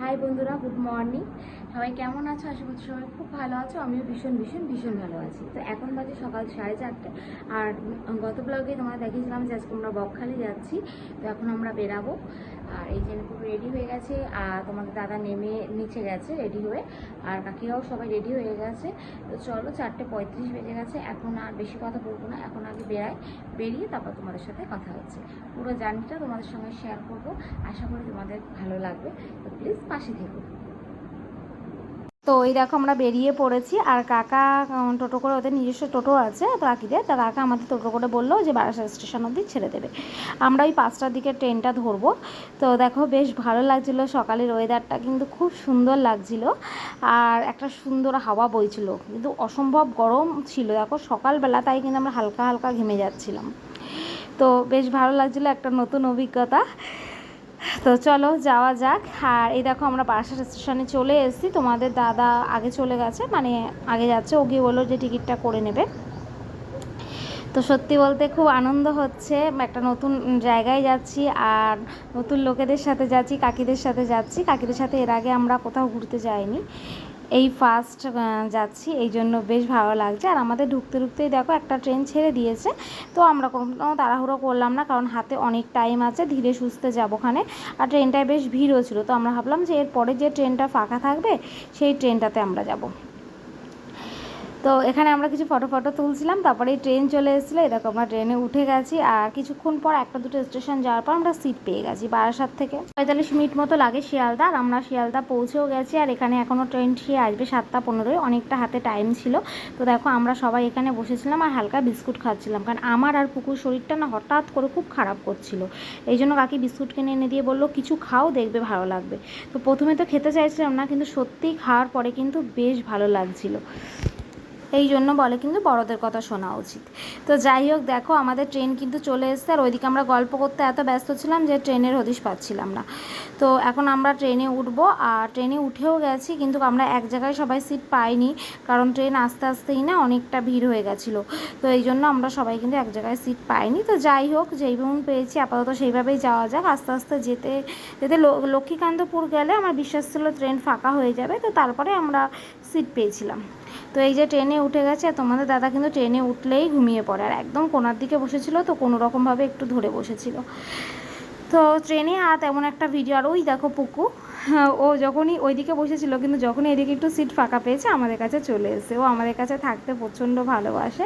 High বন্ধুরা good morning সবাই কেমন আছো? আশা করছি সবাই খুব ভালো আছো। আমিও ভীষণ ভীষণ ভীষণ ভালো আছি। তো এখন বাজে সকাল সাড়ে চারটে। আর গত ব্লগে তোমরা দেখিয়েছিলাম যে আজকে আমরা বকখালি যাচ্ছি। তো এখন আমরা বেরাবো। আর এই জন্য খুব রেডি হয়ে গেছে, আর তোমাদের দাদা নেমে নিচে গেছে রেডি হয়ে, আর কাকিরাও সবাই রেডি হয়ে গেছে। তো চলো চারটে পঁয়ত্রিশ বেজে গেছে, এখন আর বেশি কথা বলব না, এখন আগে বেড়াই, বেরিয়ে তারপর তোমাদের সাথে কথা হচ্ছে। পুরো জার্নিটা তোমাদের সঙ্গে শেয়ার করব, আশা করি তোমাদের ভালো লাগবে। তো প্লিজ পাশে থেকো। তো ওই দেখো আমরা বেরিয়ে পড়েছি, আর কাকা টোটো করে ওদের নিজস্ব টোটো আছে, তো কাকিদের তা কাকা আমাদের টোটো করে বলল যে বারাসাত স্টেশন অবধি ছেড়ে দেবে। আমরা ওই পাঁচটার দিকে ট্রেনটা ধরবো। তো দেখো বেশ ভালো লাগছিল, সকালের ওয়েদারটা কিন্তু খুব সুন্দর লাগছিল, আর একটা সুন্দর হাওয়া বইছিল, কিন্তু অসম্ভব গরম ছিল। দেখো সকালবেলা তাই কিন্তু আমরা হালকা হালকা ঘেমে যাচ্ছিলাম। তো বেশ ভালো লাগছিল একটা নতুন অভিজ্ঞতা। তো চলো যাওয়া যাক। আর এই দেখো আমরা বারাসাত স্টেশনে চলে এসেছি। তোমাদের দাদা আগে চলে গেছে মানে আগে যাচ্ছে। ও গিয়ে বলল যে টিকিটটা করে নেবে। তো সত্যি বলতে খুব আনন্দ হচ্ছে। একটা নতুন জায়গায় যাচ্ছি আর নতুন লোকেদের সাথে যাচ্ছি, কাকিদের সাথে যাচ্ছি। কাকিদের সাথে এর আগে আমরা কোথাও ঘুরতে যাইনি। এই ফার্স্ট যাচ্ছি, এই জন্য বেশ ভালো লাগছে। আর আমাদের ঢুকতে ঢুকতেই দেখো একটা ট্রেন ছেড়ে দিয়েছে। তো আমরা কোনো তাড়াহুড়ো করলাম না, কারণ হাতে অনেক টাইম আছে, ধীরে সুস্থে যাব ওখানে। আর ট্রেনটায় বেশ ভিড়ও ছিল। তো আমরা ভাবলাম যে এরপরে যে ট্রেনটা ফাঁকা থাকবে, সেই ট্রেনটাতে আমরা যাব। তো এখানে আমরা কিছু ফটো ফটো তুলছিলাম, তারপরে ট্রেন চলে এসেছিল। এরকম আমরা ট্রেনে উঠে গেছি আর কিছুক্ষণ পর একটা দুটো স্টেশন যাওয়ার পর আমরা সিট পেয়ে গেছি বারাসাত থেকে। পঁয়তাল্লিশ মিনিট মতো লাগে শিয়ালদা আর আমরা শিয়ালদা পৌঁছেও গেছি আর এখানে এখনও ট্রেন ঠিক আসবে সাতটা পনেরোয়। অনেকটা হাতে টাইম ছিল। তো দেখো, আমরা সবাই এখানে বসেছিলাম আর হালকা বিস্কুট খাচ্ছিলাম। কারণ আমার আর পুকুর শরীরটা না হঠাৎ করে খুব খারাপ করছিল। এই জন্য কাকি বিস্কুট কিনে এনে দিয়ে বলল, কিছু খাও, দেখবে ভালো লাগবে। তো প্রথমে তো খেতে চাইছিলাম না, কিন্তু সত্যিই খাওয়ার পরে কিন্তু বেশ ভালো লাগছিল। এই জন্য বলে কিন্তু বড়দের কথা শোনা উচিত। তো যাই হোক, দেখো, আমাদের ট্রেন কিন্তু চলে এসছে। আর ওইদিকে আমরা গল্প করতে এত ব্যস্ত ছিলাম যে ট্রেনের হদিশ পাচ্ছিলাম না। তো এখন আমরা ট্রেনে উঠবো। আর ট্রেনে উঠেও গেছি, কিন্তু আমরা এক জায়গায় সবাই সিট পাইনি। কারণ ট্রেন আস্তে আস্তেই না অনেকটা ভিড় হয়ে গেছিল। তো এই জন্য আমরা সবাই কিন্তু এক জায়গায় সিট পাইনি। তো যাই হোক যেইভাবে পেয়েছি, আপাতত সেইভাবেই যাওয়া যাক। আস্তে আস্তে যেতে যেতে লক্ষ্মীকান্তপুর গেলে আমার বিশ্বাস ছিল ট্রেন ফাঁকা হয়ে যাবে। তো তারপরে আমরা সিট পেয়েছিলাম। তো এই যে ট্রেনে উঠে গেছে তোমাদের দাদা কিন্তু ট্রেনে উঠলেই ঘুমিয়ে পড়ে। আর একদম কোনার দিকে বসেছিল, তো কোনো রকমভাবে একটু ধরে বসেছিল। তো ট্রেনে আর তেমন একটা ভিডিও আর ওই দেখো পুকু, ও যখনই ওইদিকে বসেছিল, কিন্তু যখনই এদিকে একটু সিট ফাঁকা পেয়েছে, আমাদের কাছে চলে এসে ও আমাদের কাছে থাকতে প্রচণ্ড ভালোবাসে।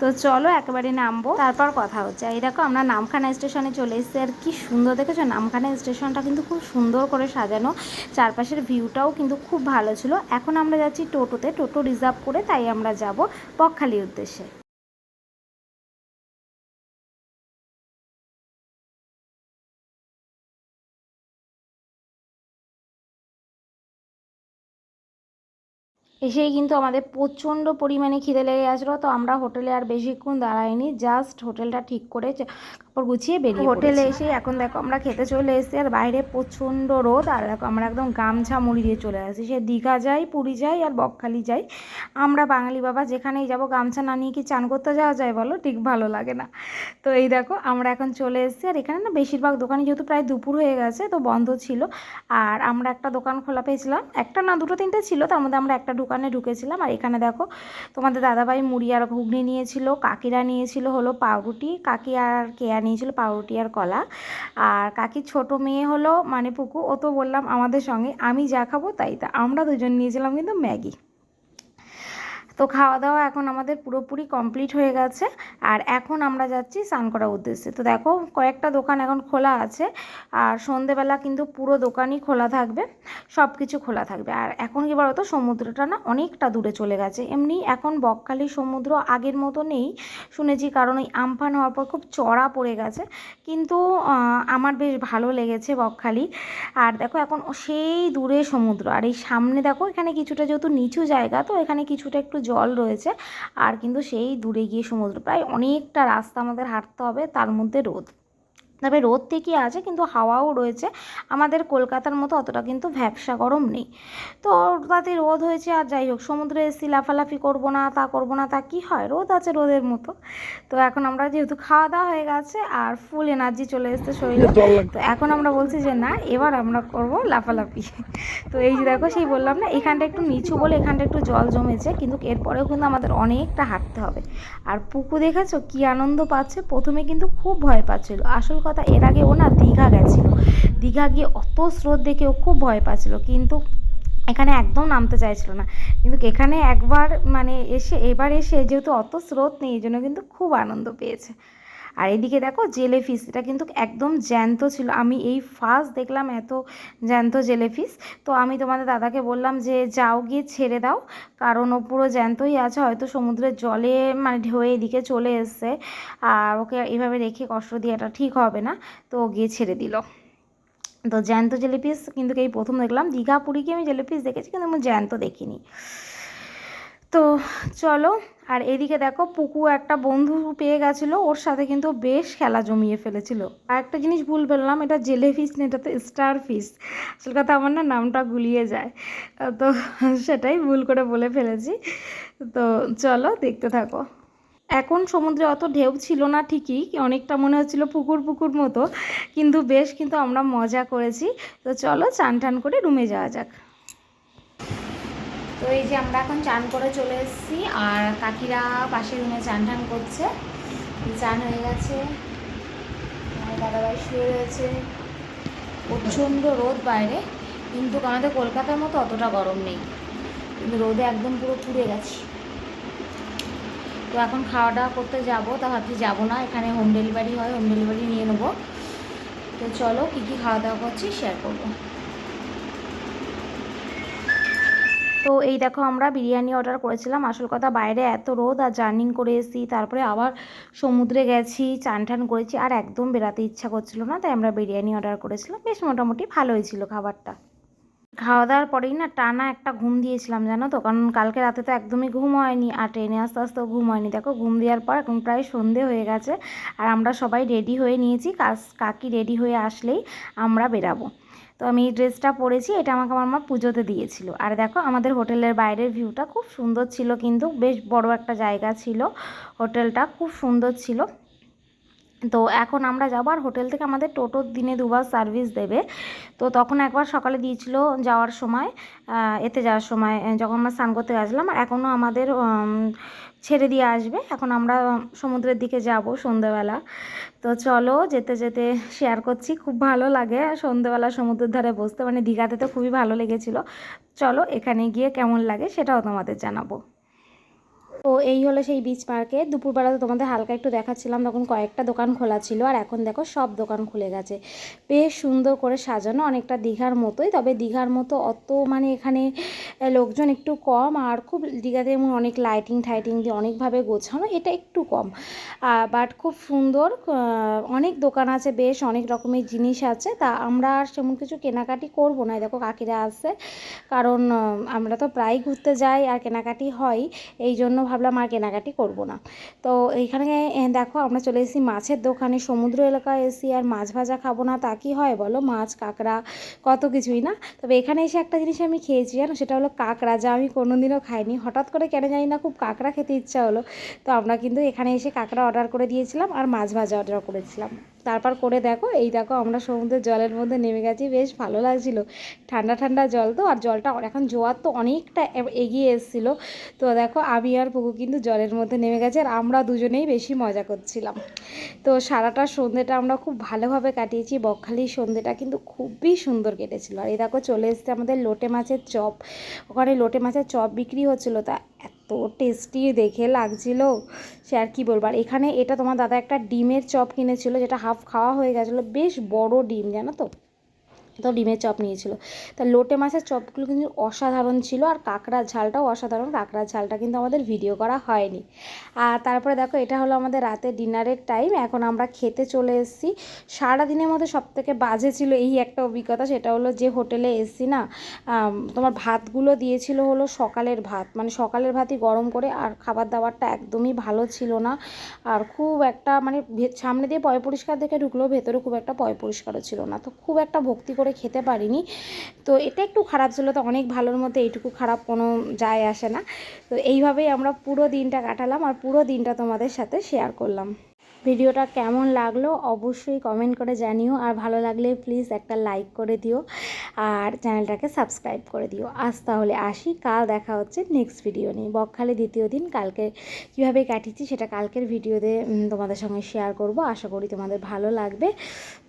তো চলো একেবারে নামবো। তারপর কথা হচ্ছে। এই দেখো আমরা নামখানা স্টেশনে চলে এসেছি। আর কি সুন্দর দেখেছ? নামখানা স্টেশনটা কিন্তু খুব সুন্দর করে সাজানো। চারপাশের ভিউটাও কিন্তু খুব ভালো ছিল। এখন আমরা যাচ্ছি টোটোতে। টোটো রিজার্ভ করে তাই আমরা যাব বকখালির উদ্দেশ্যে। এসেই কিন্তু আমাদের প্রচণ্ড পরিমাণে খিদে লেগে গেছিল, তো আমরা হোটেলে আর বেশিক্ষণ দাঁড়াইনি জাস্ট হোটেলটা ঠিক করে কাপড় গুছিয়ে বেরিয়ে হোটেলে এসে এখন দেখো আমরা খেতে চলে এসেছি আর বাইরে প্রচণ্ড রোদ আর দেখো আমরা একদম গামছা মুড়ি দিয়ে চলে আসি সে দীঘা যাই পুরী যাই আর বকখালি যাই। আমরা বাঙালি বাবা যেখানেই যাব গামছা না নিয়ে কি চান করতে যাওয়া যায় বলো? ঠিক ভালো লাগে না। তো এই দেখো আমরা এখন চলে এসেছি আর এখানে না বেশিরভাগ দোকানই যেহেতু প্রায় দুপুর হয়ে গেছে তো বন্ধ ছিল। আর আমরা একটা দোকান খোলা পেয়েছিলাম। একটা না দুটো তিনটে ছিল তার মধ্যে আমরা একটা দোকানে ঢুকেছিলাম। আর এখানে দেখো তোমাদের দাদাভাই মুড়ি আর ঘুগনি নিয়েছিল কাকিরা নিয়েছিল হলো পাউরুটি। কাকি আর কেয়া নিয়েছিল পাউরুটি আর কলা। আর কাকির ছোট মেয়ে হলো মানে পুকু, ও তো বললাম আমাদের সঙ্গে, আমি যা খাব তাই তা। আমরা দুজন নিয়েছিলাম কিন্তু ম্যাগি। তো খাওয়া দাওয়া এখন আমাদের পুরোপুরি কমপ্লিট হয়ে গেছে। আর এখন আমরা যাচ্ছি স্নান করার উদ্দেশ্যে। তো দেখো, কয়েকটা দোকান এখন খোলা আছে। আর সন্ধেবেলা কিন্তু পুরো দোকানই খোলা থাকবে। সব কিছু খোলা থাকবে। আর এখন কি বলতো, সমুদ্রটা না অনেকটা দূরে চলে গেছে। এমনি এখন বকখালি সমুদ্র আগের মতো নেই। শুনেছি কারণ ওই আমফান হওয়ার পর খুব চড়া পড়ে গেছে। কিন্তু আমার বেশ ভালো লেগেছে বকখালি। আর দেখো, এখন সেই দূরে সমুদ্র। আর এই সামনে দেখো, এখানে কিছুটা যেহেতু নিচু জায়গা, তো এখানে কিছুটা একটু জল রয়েছে। আর কিন্তু সেই দূরে গিয়ে সমুদ্র, প্রায় অনেকটা রাস্তা আমাদের হাঁটতে হবে, তার মধ্যে রোদ। তবে রোদ ঠিকই আছে কিন্তু হাওয়াও রয়েছে। আমাদের কলকাতার মতো অতটা কিন্তু ভ্যাবসা গরম নেই। তো তাতে রোদ হয়েছে আর যাই হোক সমুদ্রে এসি লাফালাফি করব না তা করব না তা কি হয়? রোদ আছে রোদের মতো। তো এখন আমরা যেহেতু খাওয়া দাওয়া হয়ে গেছে আর ফুল এনার্জি চলে এসছে শরীরে তো এখন আমরা বলছি যে না এবার আমরা করব লাফালাফি। তো এই যে দেখো সেই বললাম না এখানটা একটু নিচু বলে এখানটা একটু জল জমেছে কিন্তু এরপরেও কিন্তু আমাদের অনেকটা হাঁটতে হবে। আর পুকু দেখেছ কি আনন্দ পাচ্ছে? প্রথমে কিন্তু খুব ভয় পাচ্ছিল। আসল কথা এর আগে ও না দীঘা গেছিল। দীঘা গিয়ে অত স্রোত দেখে ও খুব ভয় পাচ্ছিল, কিন্তু এখানে একদম নামতে চাইছিল না। কিন্তু এখানে একবার মানে এসে, এবার এসে যেহেতু অত স্রোত নেই, এই জন্য কিন্তু খুব আনন্দ পেয়েছে। আর এদিকে দেখো জেলে ফিস এটা কিন্তু একদম জ্যান্ত ছিল। আমি এই ফার্স্ট দেখলাম এত জ্যান্ত জেলে ফিস তো আমি তোমাদের দাদাকে বললাম যে, যাও গিয়ে ছেড়ে দাও, কারণ ও পুরো জ্যান্তই আছে, হয়তো সমুদ্রের জলে মানে ঢেউ এদিকে চলে এসছে। আর ওকে এভাবে রেখে কষ্ট দিয়ে এটা ঠিক হবে না। তো ও গিয়ে ছেড়ে দিল। তো জ্যান্ত জেলিপিস কিন্তু এই প্রথম দেখলাম। দীঘা পুরীকে আমি জেলিপিস দেখেছি, কিন্তু আমি জ্যান্ত দেখিনি। তো চলো, আর এদিকে দেখো পুকু একটা বন্ধু পেয়ে গেছিল, ওর সাথে কিন্তু বেশ খেলা জমিয়ে ফেলেছিল। আর একটা জিনিস ভুল বললাম, এটা জেলে ফিস না এটা তো স্টার ফিস আসল কথা আমার না নামটা গুলিয়ে যায়। তো সেটাই ভুল করে বলে ফেলেছি। তো চলো দেখতে থাকো। এখন সমুদ্রে অত ঢেউ ছিল না ঠিকই, অনেকটা মনে হচ্ছিল পুকুর পুকুর মতো, কিন্তু বেশ কিন্তু আমরা মজা করেছি। তো চলো চান টান করে রুমে যাওয়া যাক। তো এই যে আমরা এখন চান করে চলে এসেছি, আর কাকিরা পাশের রুমে চান টান করছে। চান হয়ে গেছে। দাদাভাই শুয়ে রয়েছে। প্রচণ্ড রোদ বাইরে, কিন্তু আমাদের কলকাতার মতো অতটা গরম নেই। কিন্তু রোদে একদম পুরো পুড়ে গেছি। তো এখন খাওয়া দাওয়া করতে যাব, তা ভাবছি যাব না। এখানে হোম ডেলিভারি হয়, হোম ডেলিভারি নিয়ে নেব। তো চলো কী কী খাওয়া দাওয়া করছি শেয়ার করব। তো এই দেখো আমরা বিরিয়ানি অর্ডার করেছিলাম। আসল কথা বাইরে এত রোদ আর জার্নিং করে এসেছি, তারপরে আবার সমুদ্রে গেছি চান টান করেছি আর একদম বেরাতে ইচ্ছা করছিল না, তাই আমরা বিরিয়ানি অর্ডার করেছিলাম। বেশ মোটামুটি ভালোই ছিল খাবারটা। খাওয়া দাওয়ার পরেই না টানা একটা ঘুম দিয়েছিলাম, জানো তো? কারণ কালকে রাতে তো একদমই ঘুম হয়নি আর ট্রেনে আস্তে আস্তেও ঘুম হয়নি। দেখো, ঘুম দেওয়ার পর এখন প্রায় সন্ধে হয়ে গেছে আর আমরা সবাই রেডি হয়ে নিয়েছি। কাজ কাকি রেডি হয়ে আসলেই আমরা বেরাবো। তো আমি এই ড্রেসটা পরেছি, এটা আমাকে আমার মা পুজোতে দিয়েছিল। আর দেখো, আমাদের হোটেলের বাইরের ভিউটা খুব সুন্দর ছিল কিন্তু, বেশ বড় একটা জায়গা ছিল। হোটেলটা খুব সুন্দর ছিল। তো এখন আমরা যাব, আর হোটেল থেকে আমাদের টোটোর দিনে দুবার সার্ভিস দেবে। তো তখন একবার সকালে দিয়েছিল যাওয়ার সময় এতে যাওয়ার সময় যখন আমরা স্নান করতে গেছিলাম, আর এখনও আমাদের ছেড়ে দিয়ে আসবে। এখন আমরা সমুদ্রের দিকে যাব সন্ধ্যেবেলা তো চলো, যেতে যেতে শেয়ার করছি। খুব ভালো লাগে সন্ধ্যেবেলা সমুদ্রের ধারে বসতে। মানে দীঘাতে তো খুবই ভালো লেগেছিলো। চলো, এখানে গিয়ে কেমন লাগে সেটাও তোমাদের জানাব। তো এই হলো সেই বিচ পার্কে দুপুরবেলা তো তোমাদের হালকা একটু দেখাচ্ছিলাম, তখন কয়েকটা দোকান খোলা ছিল, আর এখন দেখো সব দোকান খুলে গেছে। বেশ সুন্দর করে সাজানো, অনেকটা দীঘার মতোই, তবে দীঘার মতো অত মানে এখানে লোকজন একটু কম, আর খুব দীঘাতে এমন অনেক লাইটিং টাইটিং দিয়ে অনেকভাবে গোছানো, এটা একটু কম। বাট খুব সুন্দর অনেক দোকান আছে, বেশ অনেক রকমের জিনিস আছে, তা আমরা আর সেমন কিছু কেনাকাটি করব না। দেখো কাকিরা আসছে কারণ আমরা তো প্রায় ঘুরতে যাই, আর কেনাকাটি হয়, এই জন্য ভাবলাম আর কেনাকাটি করব না। তো এইখানে দেখো আমরা চলে এসেছি মাছের দোকানে। সমুদ্র এলাকায় এসি আর মাছ ভাজা খাব না, তা কি হয় বলো? মাছ, কাঁকড়া, কত কিছুই না। তবে এখানে এসে একটা জিনিস আমি খেয়েছি জানো? সেটা হলো কাঁকড়া, যা আমি কোনোদিনও খাইনি। হঠাৎ করে কেন জানি না খুব কাঁকড়া খেতে ইচ্ছা হলো। তো আমরা কিন্তু এখানে এসে কাঁকড়া অর্ডার করে দিয়েছিলাম আর মাছ ভাজা অর্ডার করেছিলাম। তারপর করে দেখো, এই দেখো আমরা সমুদ্রের জলের মধ্যে নেমে গেছি। বেশ ভালো লাগছিল। ঠান্ডা ঠান্ডা জল তো, আর জলটা এখন জোয়ার তো অনেকটা এগিয়ে এসেছিল। তো দেখো আমি আর পুকু কিন্তু জলের মধ্যে নেমে গেছে আর আমরা দুজনেই বেশি মজা করছিলাম। তো সারাটা সন্ধ্যেটা আমরা খুব ভালোভাবে কাটিয়েছি। বকখালির সন্ধ্যেটা কিন্তু খুবই সুন্দর কেটেছিল। আর এই দেখো চলে এসছে আমাদের লোটে মাছের চপ। ওখানে লোটে মাছের চপ বিক্রি হচ্ছিল। তা এত টেস্টি দেখে লাগছিল সে আর কী বলব? আর এখানে এটা তোমার দাদা একটা ডিমের চপ কিনেছিল, যেটা হাফ খাওয়া হয়ে গেছিল। বেশ বড় ডিম, জানো তো? তো ডিমের চপ নিয়েছিল। তা লোটে মাছের চপগুলো কিন্তু অসাধারণ ছিল আর কাঁকড়ার ঝালটাও অসাধারণ। কাঁকড়ার ঝালটা কিন্তু আমাদের ভিডিও করা হয়নি। আর তারপরে দেখো, এটা হলো আমাদের রাতে ডিনারের টাইম এখন আমরা খেতে চলে এসেছি। সারাদিনের মধ্যে সব থেকে বাজে ছিল এই একটা অভিজ্ঞতা, সেটা হলো যে হোটেলে এসছি না তোমার ভাতগুলো দিয়েছিল হলো সকালের ভাত। মানে সকালের ভাতই গরম করে আর খাবার দাবারটা একদমই ভালো ছিল না। আর খুব একটা মানে সামনে দিয়ে পয় পরিষ্কার দেখে ঢুকলেও ভেতরে খুব একটা পয় পরিষ্কারও ছিল না। তো খুব একটা ভক্তি করে খেতে পারিনি। তো এটা একটু খারাপ ছিল, তো অনেক ভালোর মধ্যে এইটুকু খারাপ কোনো যায় আসে না। তো এইভাবেই আমরা পুরো দিনটা কাটালাম আর পুরো দিনটা তোমাদের সাথে শেয়ার করলাম। ভিডিওটা কেমন লাগল অবশ্যই কমেন্ট করে জানিও। আর ভালো লাগলে প্লিজ একটা লাইক করে দিও। আর চ্যানেলটাকে সাবস্ক্রাইব করে দিও। আজ তাহলে আসি, কাল দেখা হচ্ছে নেক্সট ভিডিও নিয়ে। বকখালি দ্বিতীয় দিন, কালকে কীভাবে কাটিয়েছি সেটা কালকের ভিডিওতে তোমাদের সঙ্গে শেয়ার করব। আশা করি তোমাদের ভালো লাগবে।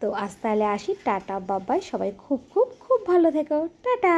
তো আজ তাহলে আসি, টাটা বাবাই সবাই খুব খুব খুব ভালো থেকো। টাটা!